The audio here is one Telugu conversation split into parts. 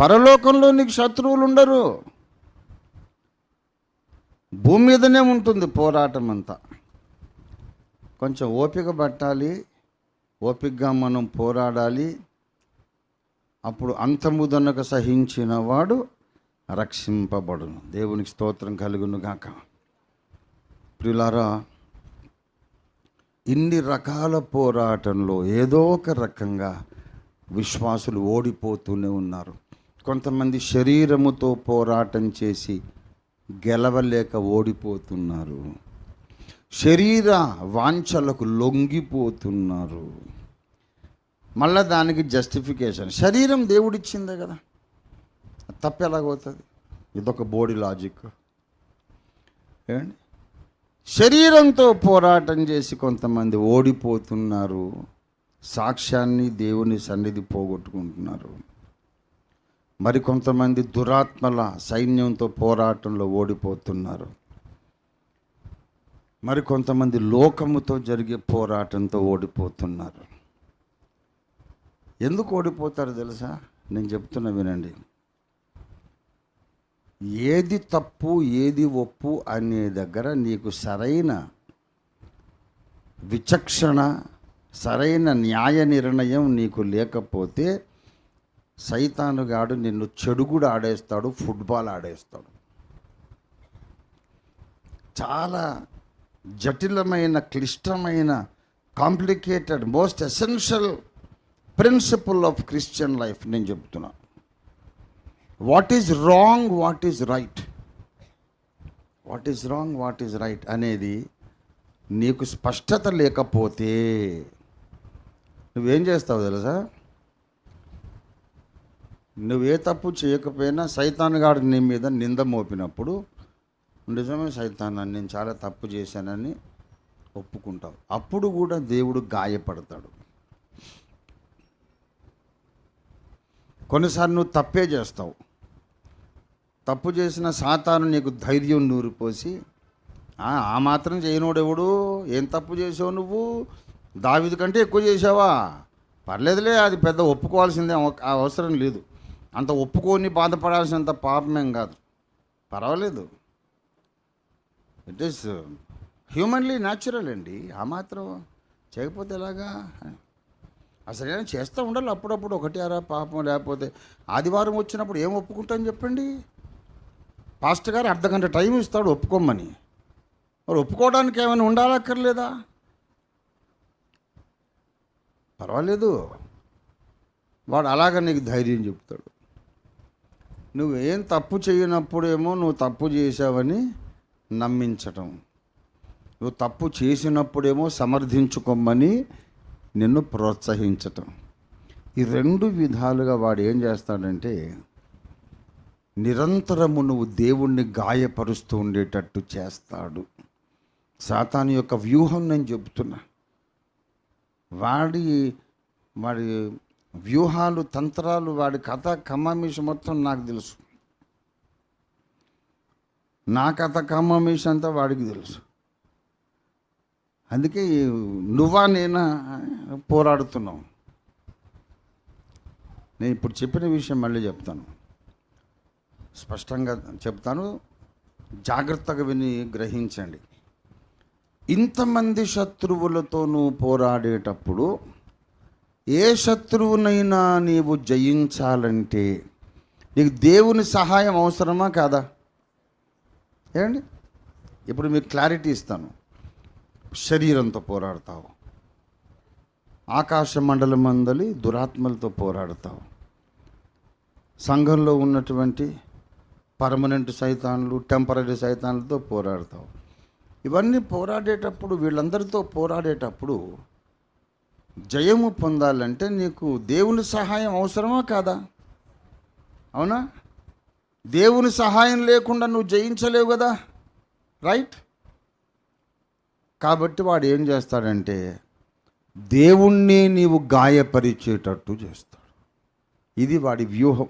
పరలోకంలో నీకు శత్రువులు ఉండరు. భూమి మీదనే ఉంటుంది పోరాటం అంతా కొంచెం ఓపిక పట్టాలి ఓపికగా మనం పోరాడాలి. అప్పుడు అంతముదనక సహించిన వాడు రక్షింపబడును. దేవునికి స్తోత్రం కలుగును గాక ప్రియులారా ఇన్ని రకాల పోరాటంలో ఏదో ఒక రకంగా విశ్వాసులు ఓడిపోతూనే ఉన్నారు. కొంతమంది శరీరముతో పోరాటం చేసి గెలవలేక ఓడిపోతున్నారు. శరీర వాంఛలకు లొంగిపోతున్నారు. మళ్ళా దానికి జస్టిఫికేషన్ శరీరం దేవుడిచ్చిందే కదా. తప్పు ఎలాగవుతుంది? ఇదొక బోడీ లాజిక్ ఏమండి శరీరంతో పోరాటం చేసి కొంతమంది ఓడిపోతున్నారు. సాక్ష్యాన్ని దేవుని సన్నిధి పోగొట్టుకుంటున్నారు. మరి కొంతమంది దురాత్మల సైన్యంతో పోరాటంలో ఓడిపోతున్నారు. మరి కొంతమంది లోకముతో జరిగే పోరాటంతో ఓడిపోతున్నారు. ఎందుకు ఓడిపోతారు తెలుసా? నేను చెప్తున్నా వినండి. ఏది తప్పు ఏది ఒప్పు అనే దగ్గర నీకు సరైన విచక్షణ సరైన న్యాయ నిర్ణయం నీకు లేకపోతే సైతానుగాడు నిన్ను చెడుగుడు ఆడేస్తాడు ఫుట్బాల్ ఆడేస్తాడు. చాలా జటిలమైన క్లిష్టమైన complicated most essential principle of Christian life నేను చెప్తున్నా what is wrong what is right? What is wrong what is right అనేది నీకు స్పష్టత లేకపోతే నువ్వేం చేస్తావు తెలుసా? నువ్వే తప్పు చేయకపోయినా సైతాన్ గారు నీ మీద నింద మోపినప్పుడు నిజమే సైతాన్ నేను చాలా తప్పు చేశానని ఒప్పుకుంటావు. అప్పుడు కూడా దేవుడు గాయపడతాడు. కొన్నిసార్లు నువ్వు తప్పే చేస్తావు. తప్పు చేసిన సాతాను నీకు ధైర్యం నూరిపోసి "ఆ, మాత్రం చేయనోడెవడు? ఏం తప్పు చేసావు నువ్వు? దావిది కంటే ఎక్కువ చేసావా పర్లేదులే అది పెద్ద ఒప్పుకోవాల్సిందే అవసరం లేదు. అంత ఒప్పుకొని బాధపడాల్సినంత పాపమేం కాదు. పర్వాలేదు. ఇట్ ఈస్ హ్యూమన్లీ న్యాచురల్ అండి. ఆ మాత్రం చేయకపోతే ఎలాగా? అసలు ఏమైనా చేస్తూ ఉండాలి. అప్పుడప్పుడు ఒకటి అరా పాపం లేకపోతే ఆదివారం వచ్చినప్పుడు ఏం ఒప్పుకుంటాను చెప్పండి? పాస్ట్ గారు అర్ధ గంట టైం ఇస్తాడు ఒప్పుకోమని. మరి ఒప్పుకోవడానికి ఏమైనా ఉండాలక్కర్లేదా? పర్వాలేదు. వాడు అలాగ నీకు ధైర్యం చెప్తాడు. నువ్వేం తప్పు చేయనప్పుడేమో నువ్వు తప్పు చేసావని నమ్మించటం. నువ్వు తప్పు చేసినప్పుడేమో సమర్థించుకోమని నిన్ను ప్రోత్సహించటం. ఈ రెండు విధాలుగా వాడు ఏం చేస్తాడంటే నిరంతరము నువ్వు దేవుణ్ణి గాయపరుస్తూ ఉండేటట్టు చేస్తాడు. సాతాను యొక్క వ్యూహం నేను చెబుతున్నా వాడి వాడి వ్యూహాలు తంత్రాలు వాడి కథ కమామీష మొత్తం నాకు తెలుసు. నా కథ కమామీష అంతా వాడికి తెలుసు. అందుకే నువ్వా నేనా పోరాడుతున్నావు. నేను ఇప్పుడు చెప్పిన విషయం మళ్ళీ చెప్తాను. స్పష్టంగా చెప్తాను. జాగ్రత్తగా విని గ్రహించండి. ఇంతమంది శత్రువులతో నువ్వు పోరాడేటప్పుడు ఏ శత్రువునైనా నీవు జయించాలంటే నీకు దేవుని సహాయం అవసరమా కాదా? ఏమండి? ఇప్పుడు మీకు క్లారిటీ ఇస్తాను. శరీరంతో పోరాడతావు. ఆకాశ మండలం మందలి దురాత్మలతో పోరాడతావు. సంఘంలో ఉన్నటువంటి పర్మనెంట్ సైతాన్లు టెంపరీ సైతాన్లతో పోరాడతావు. ఇవన్నీ పోరాడేటప్పుడు వీళ్ళందరితో పోరాడేటప్పుడు జయము పొందాలంటే నీకు దేవుని సహాయం అవసరమా కాదా? అవునా? దేవుని సహాయం లేకుండా నువ్వు జయించలేవు కదా? రైట్? కాబట్టి వాడు ఏం చేస్తాడంటే దేవుణ్ణి నీవు గాయపరిచేటట్టు చేస్తాడు. ఇది వాడి వ్యూహం.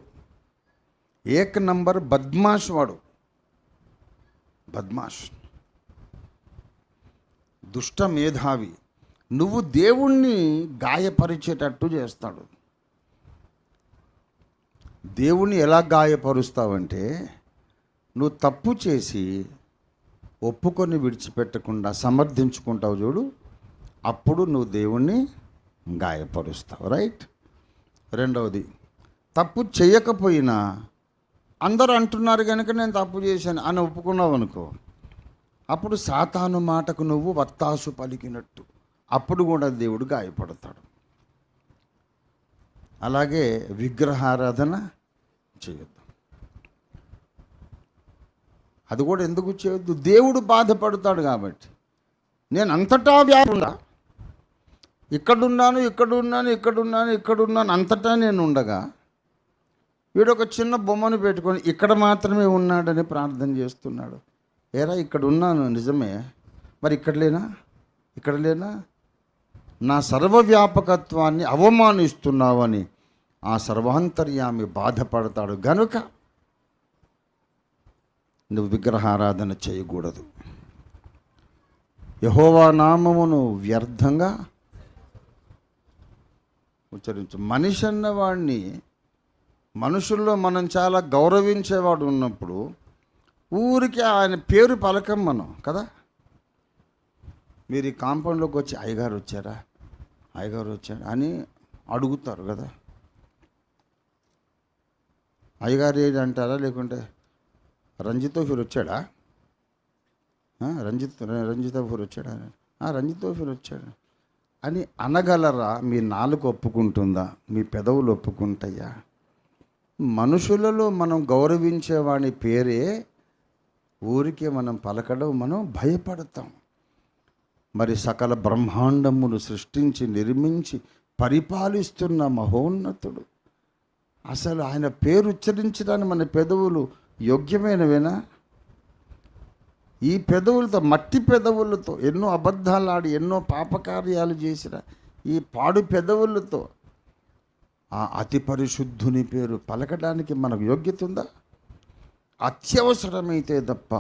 ఏక నంబర్ బద్మాష్ వాడు. బద్మాష్. దుష్ట మేధావి. నువ్వు దేవుణ్ణి గాయపరిచేటట్టు చేస్తాడు. దేవుణ్ణి ఎలా గాయపరుస్తావంటే నువ్వు తప్పు చేసి ఒప్పుకొని విడిచిపెట్టకుండా సమర్థించుకుంటావు చూడు అప్పుడు నువ్వు దేవుణ్ణి గాయపరుస్తావు. రైట్ రెండవది తప్పు చేయకపోయినా అందరూ అంటున్నారు కనుక నేను తప్పు చేశాను అని ఒప్పుకున్నావు అనుకో అప్పుడు సాతాను మాటకు నువ్వు వత్తాసు పలికినట్టు. అప్పుడు కూడా దేవుడు గాయపడతాడు. అలాగే విగ్రహారాధన చేయొద్దు. అది కూడా ఎందుకు చేయొద్దు? దేవుడు బాధపడతాడు కాబట్టి. నేను అంతటా వ్యాపుండా ఇక్కడున్నాను ఇక్కడున్నాను ఇక్కడున్నాను ఇక్కడున్నాను అంతటా నేను ఉండగా వీడు ఒక చిన్న బొమ్మను పెట్టుకొని ఇక్కడ మాత్రమే ఉన్నాడని ప్రార్థన చేస్తున్నాడు. ఏరా ఇక్కడ ఉన్నాను నిజమే. మరి ఇక్కడ లేనా? ఇక్కడ లేనా? నా సర్వవ్యాపకత్వాన్ని అవమానిస్తున్నావని ఆ సర్వాంతర్యామి బాధపడతాడు. గనుక నువ్వు విగ్రహారాధన చేయకూడదు. యహోవా నామమును వ్యర్థంగా ఉచ్చరించు. మనిషి అన్నవాడిని మనుషుల్లో మనం చాలా గౌరవించేవాడు ఉన్నప్పుడు ఊరికి ఆయన పేరు పలకం మనం కదా? మీరు ఈ కాంపౌండ్లోకి వచ్చి అయ్యగారు వచ్చారా? అయ్యగారు వచ్చాడు అని అడుగుతారు కదా. అయ్యగారు ఏది అంటారా లేకుంటే రంజితోఫీర్ వచ్చాడా? రంజిత్ రంజితోఫీర్ వచ్చాడా? రంజితోఫీర్ వచ్చాడు అని అనగలరా? మీ నాలుగు ఒప్పుకుంటుందా? మీ పెదవులు ఒప్పుకుంటాయా? మనుషులలో మనం గౌరవించేవాని పేరే ఊరికే మనం పలకడం మనం భయపడతాం. మరి సకల బ్రహ్మాండమును సృష్టించి నిర్మించి పరిపాలిస్తున్న మహోన్నతుడు. అసలు ఆయన పేరు ఉచ్చరించడానికి మన పెదవులు యోగ్యమైనవేనా? ఈ పెదవులతో మట్టి పెదవులతో ఎన్నో అబద్ధాలు ఆడి ఎన్నో పాపకార్యాలు చేసిన ఈ పాడు పెదవులతో ఆ అతి పరిశుద్ధుని పేరు పలకడానికి మనకు యోగ్యత ఉందా? అత్యవసరమైతే తప్ప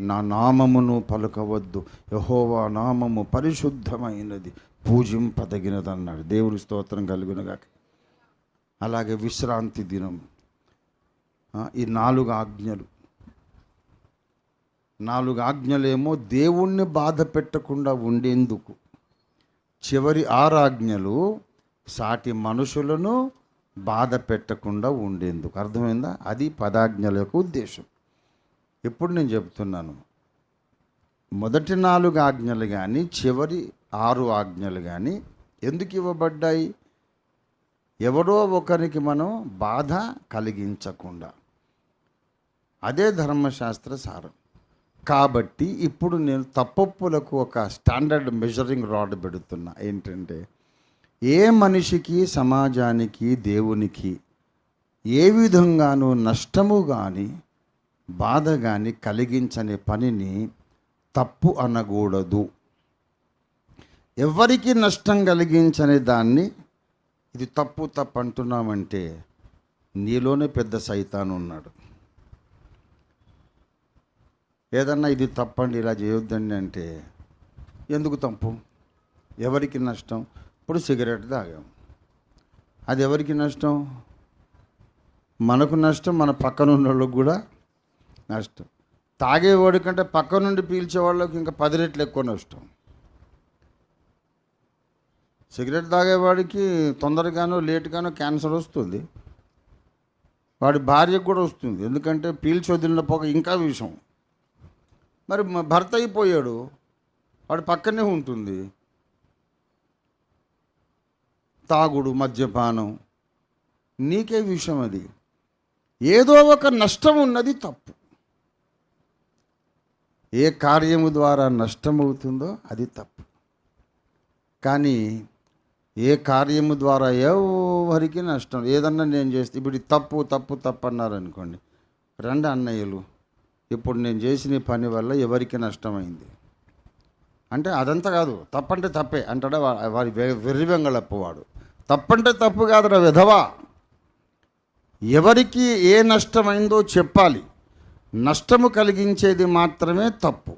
నా నామమును పలకవద్దు. యహోవా నామము పరిశుద్ధమైనది. పూజింపదగినదన్నాడు. దేవుని స్తోత్రం కలుగునుగాక అలాగే విశ్రాంతి దినం. ఈ నాలుగు ఆజ్ఞలు. నాలుగు ఆజ్ఞలేమో దేవుణ్ణి బాధ పెట్టకుండా ఉండేందుకు. చివరి ఆరాజ్ఞలు సాటి మనుషులను బాధ పెట్టకుండా ఉండేందుకు. అర్థమైందా? అది పదాజ్ఞల యొక్క ఉద్దేశం. ఇప్పుడు నేను చెప్తున్నాను? మొదటి నాలుగు ఆజ్ఞలు కానీ చివరి ఆరు ఆజ్ఞలు కానీ ఎందుకు ఇవ్వబడ్డాయి? ఎవరో ఒకరికి మనం బాధ కలిగించకుండా. అదే ధర్మశాస్త్ర సారం. కాబట్టి ఇప్పుడు నేను తప్పొప్పులకు ఒక స్టాండర్డ్ మెజరింగ్ రాడ్ పెడుతున్నా. ఏంటంటే ఏ మనిషికి సమాజానికి దేవునికి ఏ విధంగానూ నష్టము కానీ బాధ కానీ కలిగించని పనిని తప్పు అనకూడదు ఎవరికి నష్టం కలిగించని దాన్ని ఇది తప్పు తప్పు అంటున్నామంటే నీలోనే పెద్ద సైతాన్ ఉన్నాడు. ఏదన్నా ఇది తప్పండి ఇలా చేయొద్దండి అంటే ఎందుకు తప్పు? ఎవరికి నష్టం? ఇప్పుడు సిగరెట్ తాగాం. అది ఎవరికి నష్టం? మనకు నష్టం మన పక్కన ఉన్న వాళ్ళకి కూడా నష్టం. తాగేవాడి కంటే పక్క నుండి పీల్చే వాళ్ళకి ఇంకా పది రెట్లు ఎక్కువ నష్టం. సిగరెట్ తాగేవాడికి తొందరగానో లేట్గానో క్యాన్సర్ వస్తుంది. వాడి భార్యకు కూడా వస్తుంది. ఎందుకంటే పీల్చి వదిలిన పొగ ఇంకా విషం. మరి భర్త అయిపోయాడు. వాడు పక్కనే ఉంటుంది. తాగుడు మద్యపానం నీకే విషయం అది. ఏదో ఒక నష్టం ఉన్నది తప్పు. ఏ కార్యము ద్వారా నష్టమవుతుందో అది తప్పు. కానీ ఏ కార్యము ద్వారా ఎవరికి నష్టం? ఏదన్నా నేను చేస్తే ఇప్పుడు తప్పు తప్పు తప్పు అన్నారు అనుకోండి రండి అన్నయ్యలు ఇప్పుడు నేను చేసిన పని వల్ల ఎవరికి నష్టమైంది? అంటే అదంతా కాదు తప్పంటే తప్పే అంటాడా వారి వె- వెర్రి తప్పంటే తప్పు కాదురా విధవా. ఎవరికి ఏ నష్టమైందో చెప్పాలి. నష్టము కలిగించేది మాత్రమే తప్పు.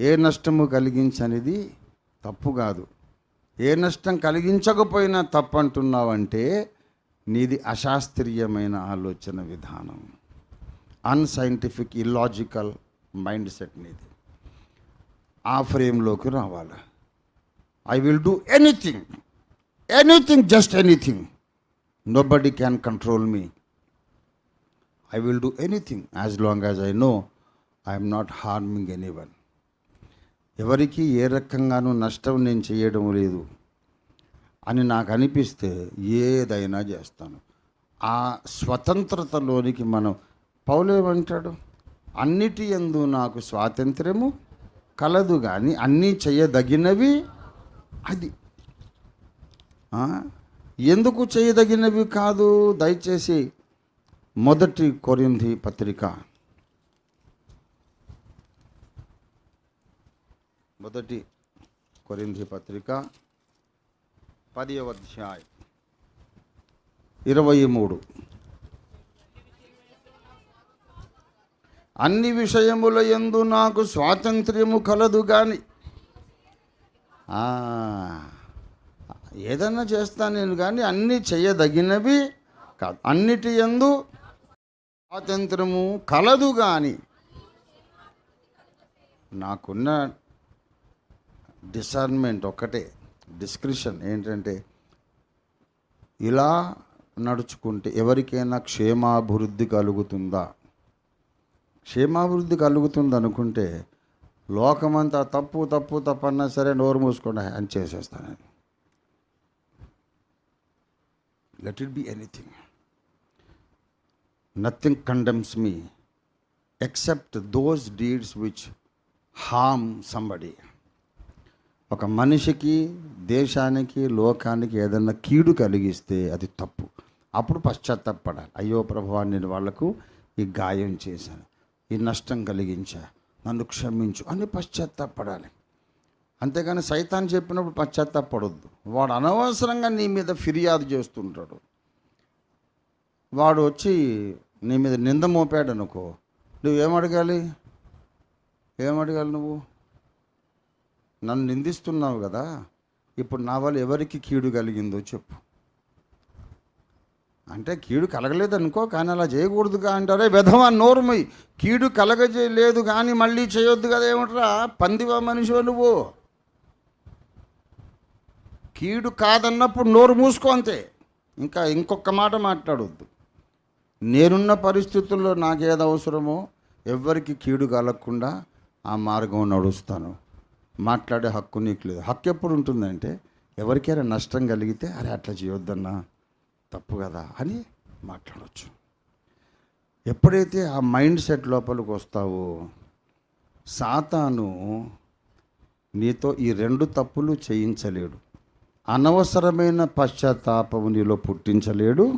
ఏ నష్టము కలిగించనిది తప్పు కాదు. ఏ నష్టం కలిగించకపోయినా తప్పు అంటున్నావంటే నీది అశాస్త్రీయమైన ఆలోచన విధానం. అన్సైంటిఫిక్ ఇల్లాజికల్ మైండ్ సెట్ నీది. ఆ ఫ్రేమ్లోకి రావాలి? I will do anything anything just anything nobody can control me I will do anything as long as I know I'm not harming any one ఎవరికి ఏ రకంగానూ నష్టం నేను చేయడం లేదు అని నాకు అనిపిస్తే ఏదైనా చేస్తాను. ఆ స్వతంత్రతలోనికి మనం పౌలేమంటాడు అన్నిటి ఎందు నాకు స్వాతంత్ర్యము కలదు కానీ అన్నీ చేయదగినవి అది. ఎందుకు చేయదగినవి కాదు? దయచేసి మొదటి కొరింది పత్రిక. మొదటి కొరింది పత్రిక పదివ అధ్యాయం. ఇరవై మూడు. అన్ని విషయముల యందు నాకు స్వాతంత్ర్యము కలదు కానీ ఏదన్నా చేస్తాను నేను కానీ అన్నీ చేయదగినవి కాదు. అన్నిటి యందు స్వాతంత్రము కలదు కానీ నాకున్న డిసర్న్మెంట్ ఒక్కటే డిస్క్రిప్షన్ ఏంటంటే ఇలా నడుచుకుంటే ఎవరికైనా క్షేమాభివృద్ధి కలుగుతుందా? క్షేమాభివృద్ధి కలుగుతుంది అనుకుంటే లోకమంతా తప్పు తప్పు తప్పు అన్నా సరే నోరు మూసుకోండి అని చేసేస్తాను let it be anything nothing condemns me except those deeds which harm somebody ఒక మనిషికి దేశానికి లోకానికి ఏదన్నా కీడు కలిగిస్తే అది తప్పు. అప్పుడు పశ్చాత్తాపడాలి. అయ్యో ప్రభావా నేను వాళ్ళకు ఈ గాయం చేశాను. ఈ నష్టం కలిగించా. నన్ను క్షమించు అని పశ్చాత్తాపడాలి. అంతేగాని సైతాన్ చెప్పినప్పుడు పశ్చాత్తాపడొద్దు. వాడు అనవసరంగా నీ మీద ఫిర్యాదు చేస్తుంటాడు. వాడు వచ్చి నీ మీద నింద మోపాడు అనుకో నువ్వేం అడగాలి ఏం అడగాలి నువ్వు? నన్ను నిందిస్తున్నావు కదా. ఇప్పుడు నా వల్ల ఎవరికి కీడు కలిగిందో చెప్పు. అంటే కీడు కలగలేదనుకో కానీ అలా చేయకూడదుగా అంటారే విధమా నోరుమై. కీడు కలగజేయలేదు కానీ మళ్ళీ చేయొద్దు కదా ఏమంటారా? పందివా మనిషి నువ్వు? కీడు కాదన్నప్పుడు నోరు మూసుకో అంతే. ఇంకా ఇంకొక మాట మాట్లాడొద్దు. నేనున్న పరిస్థితుల్లో నాకేది అవసరమో ఎవరికి కీడు కలగకుండా ఆ మార్గం నడుస్తాను. మాట్లాడే హక్కు నీకు లేదు. హక్కు ఎప్పుడు ఉంటుందంటే ఎవరికైనా నష్టం కలిగితే అరే అట్లా చేయొద్దన్నా తప్పు కదా అని మాట్లాడవచ్చు ఎప్పుడైతే ఆ మైండ్ సెట్ లోపలికి వస్తావో సాతాను నీతో ఈ రెండు తప్పులు చేయించలేడు. అనవసరమైన పశ్చాత్తాపము నీలో పుట్టించలేడు.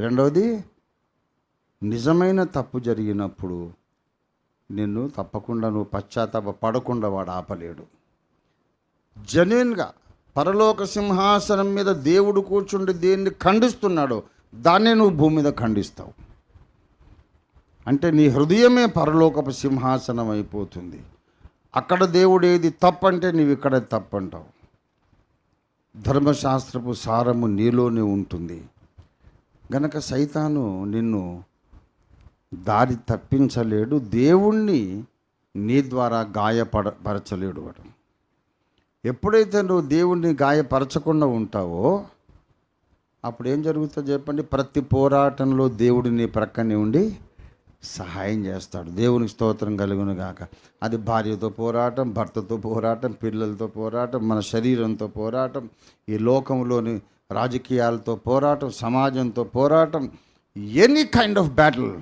రెండవది నిజమైన తప్పు జరిగినప్పుడు నిన్ను తప్పకుండా నువ్వు పశ్చాత్తాప పడకుండా వాడు ఆపలేడు. జన్యున్గా పరలోక సింహాసనం మీద దేవుడు కూర్చుండి దేన్ని ఖండిస్తున్నాడో దాన్నే నువ్వు భూమి మీద ఖండిస్తావు. అంటే నీ హృదయమే పరలోకపు సింహాసనం అయిపోతుంది. అక్కడ దేవుడు ఏది తప్పంటే నీవు ఇక్కడ తప్పంటావు. ధర్మశాస్త్రపు సారము నీలోనే ఉంటుంది. గనక సైతాను నిన్ను దారి తప్పించలేడు దేవుణ్ణి నీ ద్వారా గాయపడ పరచలేడు వాడు. ఎప్పుడైతే నువ్వు దేవుణ్ణి గాయపరచకుండా ఉంటావో అప్పుడు ఏం జరుగుతుందో చెప్పండి? ప్రతి పోరాటంలో దేవుడు నీ ప్రక్కనే ఉండి సహాయం చేస్తాడు. దేవునికి స్తోత్రం కలుగును గాక. అది భార్యతో పోరాటం భర్తతో పోరాటం పిల్లలతో పోరాటం మన శరీరంతో పోరాటం. ఈ లోకంలోని రాజకీయాలతో పోరాటం సమాజంతో పోరాటం any kind of battle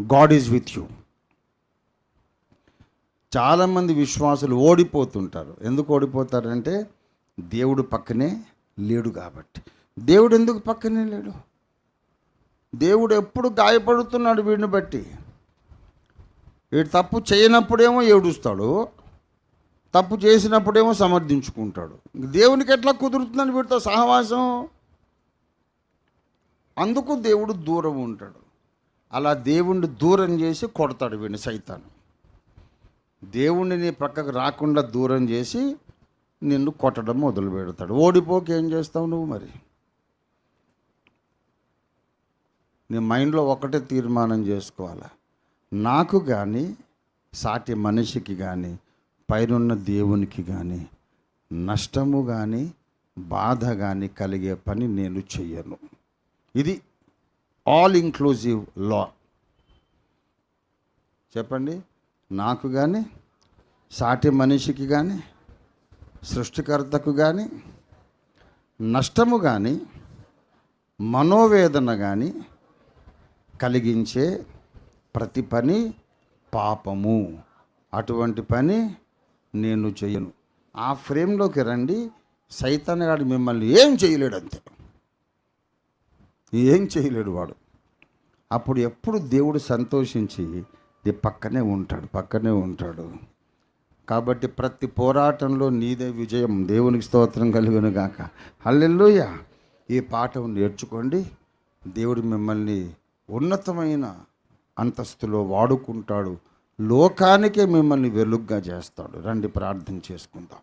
God is with you చాలామంది విశ్వాసులు ఓడిపోతుంటారు. ఎందుకు ఓడిపోతారంటే దేవుడు పక్కనే లేడు కాబట్టి. దేవుడు ఎందుకు పక్కనే లేడు? దేవుడు ఎప్పుడు గాయపడుతున్నాడు వీడిని బట్టి. వీడు తప్పు చేయనప్పుడేమో ఏడుస్తాడు. తప్పు చేసినప్పుడేమో సమర్థించుకుంటాడు. దేవునికి ఎట్లా కుదురుతుందని వీడితో సహవాసం? అందుకు దేవుడు దూరం ఉంటాడు. అలా దేవుణ్ణి దూరం చేసి కొడతాడు వీడిని సైతాను. దేవుణ్ణి ప్రక్కకు పక్కకు రాకుండా దూరం చేసి నిన్ను కొట్టడం మొదలు పెడతాడు. ఓడిపోక ఏం చేస్తావు నువ్వు మరి? నీ మైండ్లో ఒకటే తీర్మానం చేసుకోవాలా? నాకు కానీ సాటి మనిషికి కానీ పైనున్న దేవునికి కానీ నష్టము కానీ బాధ కానీ కలిగే పని నేను చెయ్యను. ఇది ఆల్ ఇంక్లూజివ్ లా చెప్పండి? నాకు కానీ సాటి మనిషికి కానీ సృష్టికర్తకు కానీ నష్టము కానీ మనోవేదన కానీ కలిగించే ప్రతి పని పాపము. అటువంటి పని నేను చేయను. ఆ ఫ్రేమ్లోకి రండి సైతాన్గాడు మిమ్మల్ని ఏం చేయలేడు అంతే ఏం చేయలేడు వాడు. అప్పుడు ఎప్పుడు దేవుడు సంతోషించి పక్కనే ఉంటాడు పక్కనే ఉంటాడు. కాబట్టి ప్రతి పోరాటంలో నీదే విజయం. దేవునికి స్తోత్రం కలిగను గాక. హల్లెల్లోయ ఈ పాఠం నేర్చుకోండి. దేవుడు మిమ్మల్ని ఉన్నతమైన అంతస్తులో వాడుకుంటాడు. లోకానికే మిమ్మల్ని వెలుగ్గా చేస్తాడు. రండి ప్రార్థన చేసుకుందాం.